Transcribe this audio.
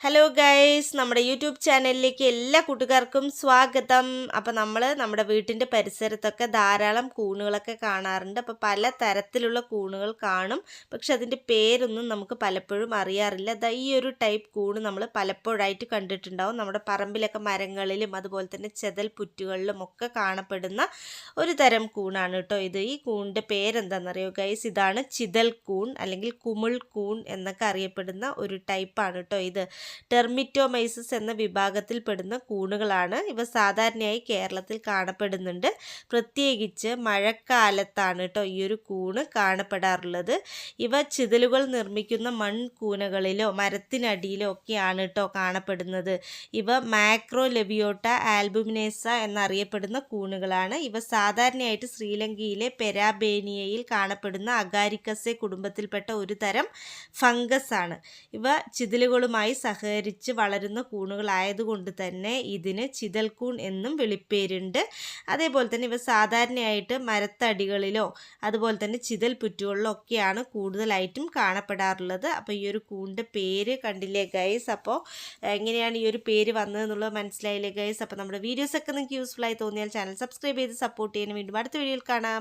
Hello guys നമ്മുടെ YouTube ചാനലിലേക്ക് എല്ലാ കൂട്ടുകാർക്കും സ്വാഗതം. അപ്പോൾ നമ്മൾ നമ്മുടെ വീട്ടിന്റെ പരിസരത്തൊക്കെ ധാരാളം കൂണുകളൊക്കെ കാണാറുണ്ട്. അപ്പോൾ പല തരത്തിലുള്ള കൂണുകൾ കാണും. പക്ഷെ അതിന്റെ പേരൊന്നും നമുക്ക് പലപ്പോഴും അറിയാറില്ല. ദാ ഈ ഒരു ടൈപ്പ് കൂണ് നമ്മൾ പലപ്പോഴായിട്ട് കണ്ടിട്ടുണ്ടാവും. നമ്മുടെ പറമ്പിലൊക്കെ മരങ്ങളിലും അതുപോലെ തന്നെ ചെതൽ പുറ്റുകളിലും ഒക്കെ കാണപ്പെടുന്ന ഒരു തരം കൂണാണ് കേട്ടോ ഇത്. ഈ കൂണിന്റെ പേരെന്താണെന്നറിയോ ഗൈസ് ഇതാണ് ചിതൽ കൂൺ അല്ലെങ്കിൽ കുമിൾ കൂൺ എന്നൊക്കെ അറിയപ്പെടുന്ന ഒരു ടൈപ്പാണ് കേട്ടോ ഇത്. ടെർമിറ്റോമൈസിസ് എന്ന വിഭാഗത്തിൽപ്പെടുന്ന കൂണുകളാണ്. ഇവ സാധാരണയായി കേരളത്തിൽ കാണപ്പെടുന്നുണ്ട്. പ്രത്യേകിച്ച് മഴക്കാലത്താണ് കേട്ടോ ഈ ഒരു കൂണ് കാണപ്പെടാറുള്ളത്. ഇവ ചിതലുകൾ നിർമ്മിക്കുന്ന മൺകൂനകളിലോ മരത്തിനടിയിലോ ഒക്കെയാണ് കേട്ടോ കാണപ്പെടുന്നത്. ഇവ മാക്രോ ലെവിയോട്ട ആൽബുമിനേസ എന്നറിയപ്പെടുന്ന കൂണുകളാണ്. ഇവ സാധാരണയായിട്ട് ശ്രീലങ്കയിലെ പെരാബേനിയയിൽ കാണപ്പെടുന്ന അഗാരിക്കസെ കുടുംബത്തിൽപ്പെട്ട ഒരു തരം ഫംഗസ് ആണ് ഇവ ചിതലുകളുമായി സഹകരിച്ച് വളരുന്ന കൂണുകളായതുകൊണ്ട് തന്നെ ഇതിന് ചിതൽക്കൂൺ എന്നും വിളിപ്പേരുണ്ട്. അതേപോലെ തന്നെ ഇവ സാധാരണയായിട്ട് മരത്തടികളിലോ അതുപോലെ തന്നെ ചിതൽ പുറ്റുകളിലോ ഒക്കെയാണ് കൂടുതലായിട്ടും കാണപ്പെടാറുള്ളത്. അപ്പോൾ ഈ ഒരു കൂണിന്റെ പേര് കണ്ടില്ലേ ഗൈസ്? അപ്പോൾ എങ്ങനെയാണ് ഈ ഒരു പേര് വന്നതെന്നുള്ളത് മനസ്സിലായില്ലേ ഗൈസ്? അപ്പോൾ നമ്മുടെ വീഡിയോസൊക്കെ നിങ്ങൾക്ക് യൂസ്ഫുൾ ആയി തോന്നിയാൽ ചാനൽ സബ്സ്ക്രൈബ് ചെയ്ത് സപ്പോർട്ട് ചെയ്യാൻ വീണ്ടും അടുത്ത വീഡിയോയിൽ കാണാം.